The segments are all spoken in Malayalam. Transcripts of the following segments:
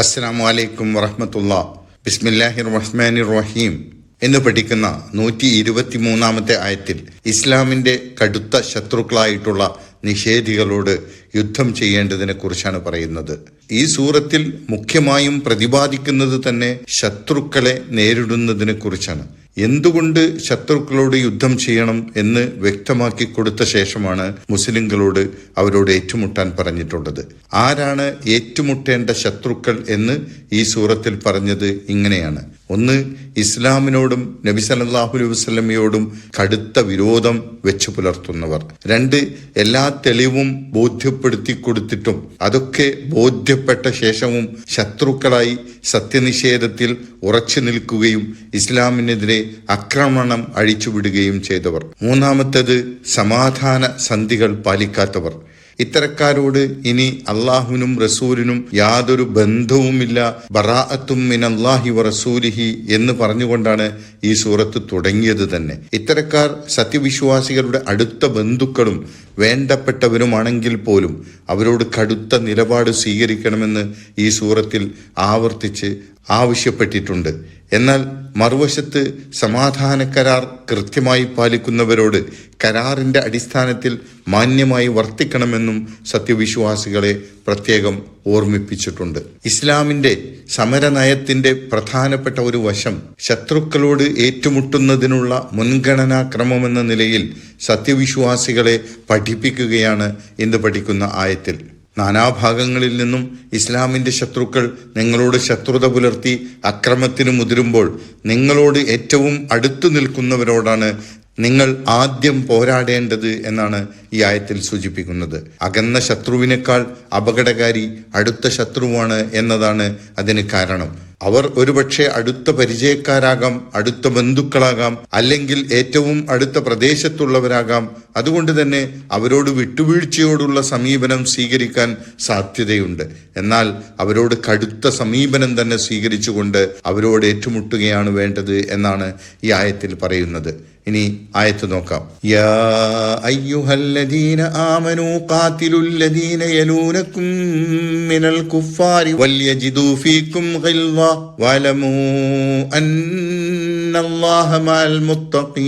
അസ്സാം വലൈക്കും വറഹമത്തുള്ള. ബിസ്മില്ലാഹി റഹ്മാനി റഹീം എന്ന് പഠിക്കുന്ന നൂറ്റി ഇരുപത്തി മൂന്നാമത്തെ ആയത്തിൽ ഇസ്ലാമിന്റെ കടുത്ത ശത്രുക്കളായിട്ടുള്ള നിഷേധികളോട് യുദ്ധം ചെയ്യേണ്ടതിനെ കുറിച്ചാണ് പറയുന്നത്. ഈ സൂറത്തിൽ മുഖ്യമായും പ്രതിപാദിക്കുന്നത് തന്നെ ശത്രുക്കളെ നേരിടുന്നതിനെ കുറിച്ചാണ്. എന്തുകൊണ്ട് ശത്രുക്കളോട് യുദ്ധം ചെയ്യണം എന്ന് വ്യക്തമാക്കി കൊടുത്ത ശേഷമാണ് മുസ്ലിങ്ങളോട് അവരോട് ഏറ്റുമുട്ടാൻ പറഞ്ഞിട്ടുള്ളത്. ആരാണ് ഏറ്റുമുട്ടേണ്ട ശത്രുക്കൾ എന്ന് ഈ സൂറത്തിൽ പറഞ്ഞത് ഇങ്ങനെയാണ്. ഒന്ന് ഇസ്ലാമിനോടും നബി സല്ലല്ലാഹു അലൈഹി വസ്ലമയോടും കടുത്ത വിരോധം വെച്ചു പുലർത്തുന്നവർ. രണ്ട് എല്ലാ തെളിവും ബോധ്യപ്പെടുത്തി കൊടുത്തിട്ടും അതൊക്കെ ബോധ്യപ്പെട്ട ശേഷവും ശത്രുക്കളായി സത്യനിഷേധത്തിൽ ഉറച്ചു നിൽക്കുകയും ഇസ്ലാമിനെതിരെ ആക്രമണം അഴിച്ചുവിടുകയും ചെയ്തവർ. മൂന്നാമത്തേത് സമാധാന സന്ധികൾ പാലിക്കാത്തവർ. ഇത്തരക്കാരോട് ഇനി അള്ളാഹുവിനും റസൂലിനും യാതൊരു ബന്ധവുമില്ല. ബറാഅത്തും റസൂലിഹി എന്ന് പറഞ്ഞുകൊണ്ടാണ് ഈ സൂറത്ത് തുടങ്ങിയത് തന്നെ. ഇത്തരക്കാർ സത്യവിശ്വാസികളുടെ അടുത്ത ബന്ധുക്കളും വേണ്ടപ്പെട്ടവരുമാണെങ്കിൽ പോലും അവരോട് കടുത്ത നിലപാട് സ്വീകരിക്കണമെന്ന് ഈ സൂറത്തിൽ ആവർത്തിച്ച് ആവശ്യപ്പെട്ടിട്ടുണ്ട്. എന്നാൽ മറുവശത്ത് സമാധാന കരാർ കൃത്യമായി പാലിക്കുന്നവരോട് കരാറിന്റെ അടിസ്ഥാനത്തിൽ മാന്യമായി വർത്തിക്കണമെന്നും സത്യവിശ്വാസികളെ പ്രത്യേകം ഓർമ്മിപ്പിച്ചിട്ടുണ്ട്. ഇസ്ലാമിന്റെ സമരനയത്തിന്റെ പ്രധാനപ്പെട്ട ഒരു വശം ശത്രുക്കളോട് ഏറ്റുമുട്ടുന്നതിനുള്ള മുൻഗണനാ ക്രമമെന്ന നിലയിൽ സത്യവിശ്വാസികളെ പഠിപ്പിക്കുകയാണ് ഇന്ന് പഠിക്കുന്ന ആയത്തിൽ. നാനാഭാഗങ്ങളിൽ നിന്നും ഇസ്ലാമിന്റെ ശത്രുക്കൾ നിങ്ങളോട് ശത്രുത പുലർത്തി അക്രമത്തിന് മുതിരുമ്പോൾ നിങ്ങളോട് ഏറ്റവും അടുത്തു നിൽക്കുന്നവരോടാണ് നിങ്ങൾ ആദ്യം പോരാടേണ്ടത് എന്നാണ് ഈ ആയത്തിൽ സൂചിപ്പിക്കുന്നത്. അകന്ന ശത്രുവിനേക്കാൾ അപകടകാരി അടുത്ത ശത്രുവാണ് എന്നതാണ് അതിന് കാരണം. അവർ ഒരുപക്ഷെ അടുത്ത പരിചയക്കാരാകാം അടുത്ത ബന്ധുക്കളാകാം അല്ലെങ്കിൽ ഏറ്റവും അടുത്ത പ്രദേശത്തുള്ളവരാകാം. അതുകൊണ്ട് തന്നെ അവരോട് വിട്ടുവീഴ്ചയോടുള്ള സമീപനം സ്വീകരിക്കാൻ സാധ്യതയുണ്ട്. എന്നാൽ അവരോട് കടുത്ത സമീപനം തന്നെ സ്വീകരിച്ചുകൊണ്ട് അവരോട് ഏറ്റുമുട്ടുകയാണ് വേണ്ടത് എന്നാണ് ഈ ആയത്തിൽ പറയുന്നത്. ഇനി ആയത്ത് നോക്കാം. യാ അയ്യുഹല്ലദീന ആമനു ഖാതിലുല്ലദീന യലൂനകും മിനൽ കുഫാരി വൽയജിദു ഫീകും ഗിൽവ വലമു അന്നല്ലാഹ മഅൽ മുത്തഖീൻ.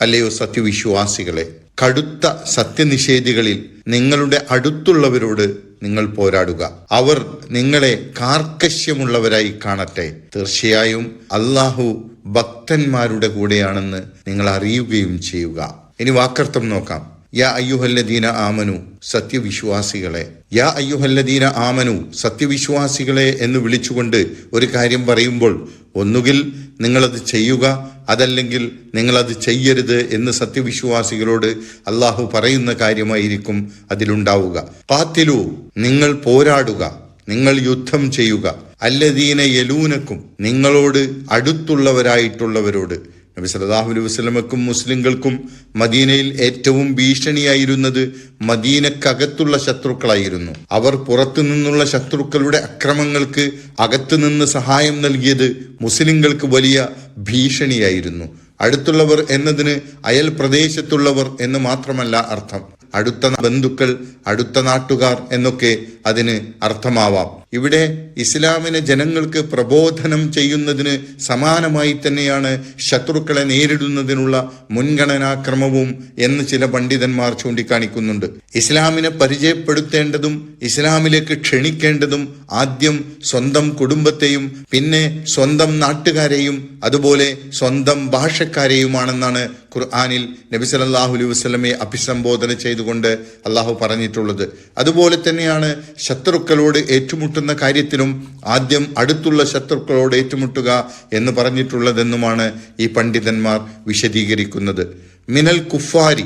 അല്ലയോ സത്യവിശ്വാസികളെ കടുത്ത സത്യനിഷേധികളിൽ നിങ്ങളുടെ അടുത്തുള്ളവരോട് നിങ്ങൾ പോരാടുക. അവർ നിങ്ങളെ കാർക്കശ്യമുള്ളവരായി കാണട്ടെ. തീർച്ചയായും അള്ളാഹു ഭക്തന്മാരുടെ കൂടെയാണെന്ന് നിങ്ങൾ അറിയുകയും ചെയ്യുക. ഇനി വാക്കർത്ഥം നോക്കാം. യാ അയ്യുഹല്ലദീന ആമനു സത്യവിശ്വാസികളെ. യാ അയ്യുഹല്ലദീന ആമനു സത്യവിശ്വാസികളെ എന്ന് വിളിച്ചുകൊണ്ട് ഒരു കാര്യം പറയുമ്പോൾ ഒന്നുകിൽ നിങ്ങളത് ചെയ്യുക അതല്ലെങ്കിൽ നിങ്ങളത് ചെയ്യരുത് എന്ന് സത്യവിശ്വാസികളോട് അള്ളാഹു പറയുന്ന കാര്യമായിരിക്കും അതിലുണ്ടാവുക. പാത്തിലു നിങ്ങൾ പോരാടുക നിങ്ങൾ യുദ്ധം ചെയ്യുക. അല്ലദീന യലൂനക്കും നിങ്ങളോട് അടുത്തുള്ളവരായിട്ടുള്ളവരോട്. നബി സലാഹു അലൈഹി വസ്ലമക്കും മുസ്ലിങ്ങൾക്കും മദീനയിൽ ഏറ്റവും ഭീഷണിയായിരുന്നത് മദീനക്കകത്തുള്ള ശത്രുക്കളായിരുന്നു. അവർ പുറത്തു നിന്നുള്ള ശത്രുക്കളുടെ അക്രമങ്ങൾക്ക് അകത്തുനിന്ന് സഹായം നൽകിയത് മുസ്ലിങ്ങൾക്ക് വലിയ ഭീഷണിയായിരുന്നു. അടുത്തുള്ളവർ എന്നതിന് അയൽ പ്രദേശത്തുള്ളവർ എന്ന് മാത്രമല്ല അർത്ഥം. അടുത്ത ബന്ധുക്കൾ അടുത്ത നാട്ടുകാർ എന്നൊക്കെ അതിന് അർത്ഥമാവാം. ഇവിടെ ഇസ്ലാമിനെ ജനങ്ങൾക്ക് പ്രബോധനം ചെയ്യുന്നതിന് സമാനമായി തന്നെയാണ് ശത്രുക്കളെ നേരിടുന്നതിനുള്ള മുൻഗണനാക്രമവും എന്ന് ചില പണ്ഡിതന്മാർ ചൂണ്ടിക്കാണിക്കുന്നുണ്ട്. ഇസ്ലാമിനെ പരിചയപ്പെടുത്തേണ്ടതും ഇസ്ലാമിലേക്ക് ക്ഷണിക്കേണ്ടതും ആദ്യം സ്വന്തം കുടുംബത്തെയും പിന്നെ സ്വന്തം നാട്ടുകാരെയും അതുപോലെ സ്വന്തം ഭാഷക്കാരെയുമാണെന്നാണ് ഖുർആാനിൽ നബി സല്ലല്ലാഹു അലൈഹി വസല്ലമയെ അഭിസംബോധന ചെയ്തുകൊണ്ട് അള്ളാഹു പറഞ്ഞിട്ടുള്ളത്. അതുപോലെ തന്നെയാണ് ശത്രുക്കളോട് ഏറ്റുമുട്ടുന്ന കാര്യത്തിലും ആദ്യം അടുത്തുള്ള ശത്രുക്കളോട് ഏറ്റുമുട്ടുക എന്ന് പറഞ്ഞിട്ടുള്ളതെന്നുമാണ് ഈ പണ്ഡിതന്മാർ വിശദീകരിക്കുന്നത്. മിനൽ കുഫാരി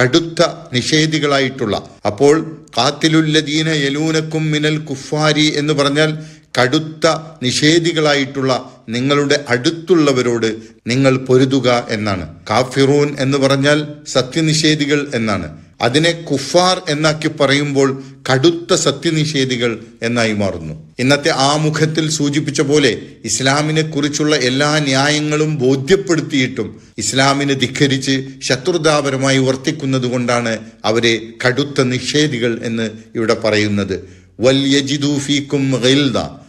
കടുത്ത നിഷേധികളായിട്ടുള്ള. അപ്പോൾ കാത്തിലുല്ലദീന യലൂനക്കും മിനൽ കുഫാരി എന്ന് പറഞ്ഞാൽ കടുത്ത നിഷേധികളായിട്ടുള്ള നിങ്ങളുടെ അടുത്തുള്ളവരോട് നിങ്ങൾ പൊരുതുക എന്നാണ്. കാഫിറൂൻ എന്ന് പറഞ്ഞാൽ സത്യനിഷേധികൾ എന്നാണ്. അതിനെ കുഫാർ എന്നാക്കി പറയുമ്പോൾ കടുത്ത സത്യനിഷേധികൾ എന്നായി മാറുന്നു. ഇന്നത്തെ ആമുഖത്തിൽ സൂചിപ്പിച്ച പോലെ ഇസ്ലാമിനെ കുറിച്ചുള്ള എല്ലാ ന്യായങ്ങളും ബോധ്യപ്പെടുത്തിയിട്ടും ഇസ്ലാമിനെ ധിഖരിച്ച് ശത്രുതാപരമായി വർത്തിക്കുന്നത് കൊണ്ടാണ് അവരെ കടുത്ത നിഷേധികൾ എന്ന് ഇവിടെ പറയുന്നത്. വല്യജിദൂഫീക്കും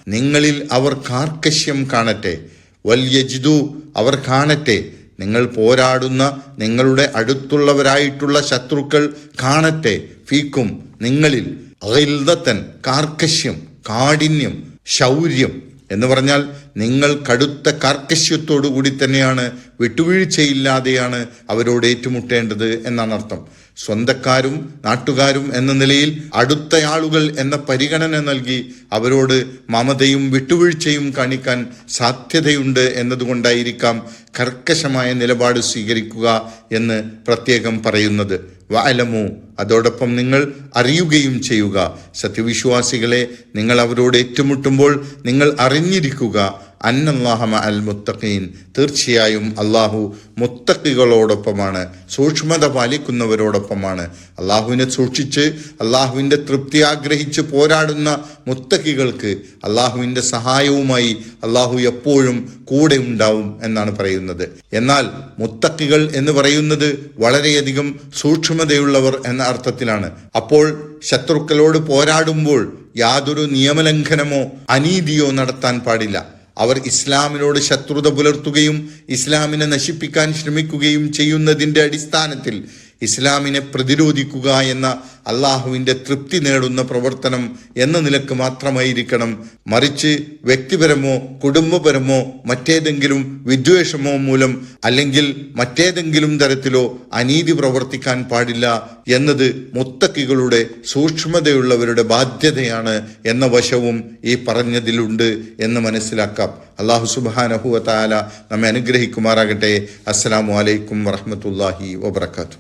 നിങ്ങളിൽ അവർ കാർക്കശ്യം കാണട്ടെ. വല്യജിദു അവർ കാണട്ടെ. നിങ്ങൾ പോരാടുന്ന നിങ്ങളുടെ അടുത്തുള്ളവരായിട്ടുള്ള ശത്രുക്കൾ കാണട്ടെ. ഫീക്കും നിങ്ങളിൽ അഹിൽദത്തൻ കാർക്കശ്യം കാഠിന്യം ശൗര്യം എന്ന് പറഞ്ഞാൽ നിങ്ങൾ കടുത്ത കാർക്കശ്യത്തോടു കൂടി തന്നെയാണ് വിട്ടുവീഴ്ചയില്ലാതെയാണ് അവരോട് ഏറ്റുമുട്ടേണ്ടത് എന്നാണ് അർത്ഥം. സ്വന്തക്കാരും നാട്ടുകാരും എന്ന നിലയിൽ അടുത്ത ആളുകൾ എന്ന പരിഗണന നൽകി അവരോട് മമതയും വിട്ടുവീഴ്ചയും കാണിക്കാൻ സാധ്യതയുണ്ട് എന്നതുകൊണ്ടായിരിക്കാം കർക്കശമായ നിലപാട് സ്വീകരിക്കുക എന്ന് പ്രത്യേകം പറയുന്നത്. വഅലമു. അതോടൊപ്പം നിങ്ങൾ അറിയുകയും ചെയ്യുക. സത്യവിശ്വാസികളെ നിങ്ങൾ അവരോട് ഏറ്റുമുട്ടുമ്പോൾ നിങ്ങൾ അറിഞ്ഞിരിക്കുക. അന്നല്ലാഹമ അൽ മുത്തഖീൻ തീർച്ചയായും അള്ളാഹു മുത്തക്കികളോടൊപ്പമാണ് സൂക്ഷ്മത പാലിക്കുന്നവരോടൊപ്പമാണ്. അള്ളാഹുവിനെ സൂക്ഷിച്ച് അള്ളാഹുവിന്റെ തൃപ്തി ആഗ്രഹിച്ച് പോരാടുന്ന മുത്തക്കികൾക്ക് അള്ളാഹുവിന്റെ സഹായവുമായി അള്ളാഹു എപ്പോഴും കൂടെ ഉണ്ടാവും എന്നാണ് പറയുന്നത്. എന്നാൽ മുത്തക്കികൾ എന്ന് പറയുന്നത് വളരെയധികം സൂക്ഷ്മതയുള്ളവർ എന്ന അർത്ഥത്തിലാണ്. അപ്പോൾ ശത്രുക്കളോട് പോരാടുമ്പോൾ യാതൊരു നിയമലംഘനമോ അനീതിയോ നടത്താൻ പാടില്ല. അവർ ഇസ്ലാമിനോട് ശത്രുത പുലർത്തുകയും ഇസ്ലാമിനെ നശിപ്പിക്കാൻ ശ്രമിക്കുകയും ചെയ്യുന്നതിന്റെ അടിസ്ഥാനത്തിൽ ഇസ്ലാമിനെ പ്രതിരോധിക്കുക എന്ന അള്ളാഹുവിന്റെ തൃപ്തി നേടുന്ന പ്രവർത്തനം എന്ന നിലയ്ക്ക് മാത്രമായിരിക്കണം. മറിച്ച് വ്യക്തിപരമോ കുടുംബപരമോ മറ്റേതെങ്കിലും വിദ്വേഷമോ മൂലം അല്ലെങ്കിൽ മറ്റേതെങ്കിലും തരത്തിലോ അനീതി പ്രവർത്തിക്കാൻ പാടില്ല എന്നത് മുത്തക്കികളുടെ സൂക്ഷ്മതയുള്ളവരുടെ ബാധ്യതയാണ് എന്ന വശവും ഈ പറഞ്ഞതിലുണ്ട് എന്ന് മനസ്സിലാക്കാം. അള്ളാഹു സുബാനഹുവ താല നമ്മെ അനുഗ്രഹിക്കുമാറാകട്ടെ. അസ്സാം വലൈക്കും വറഹമത്തല്ലാഹി വബർക്കാത്തു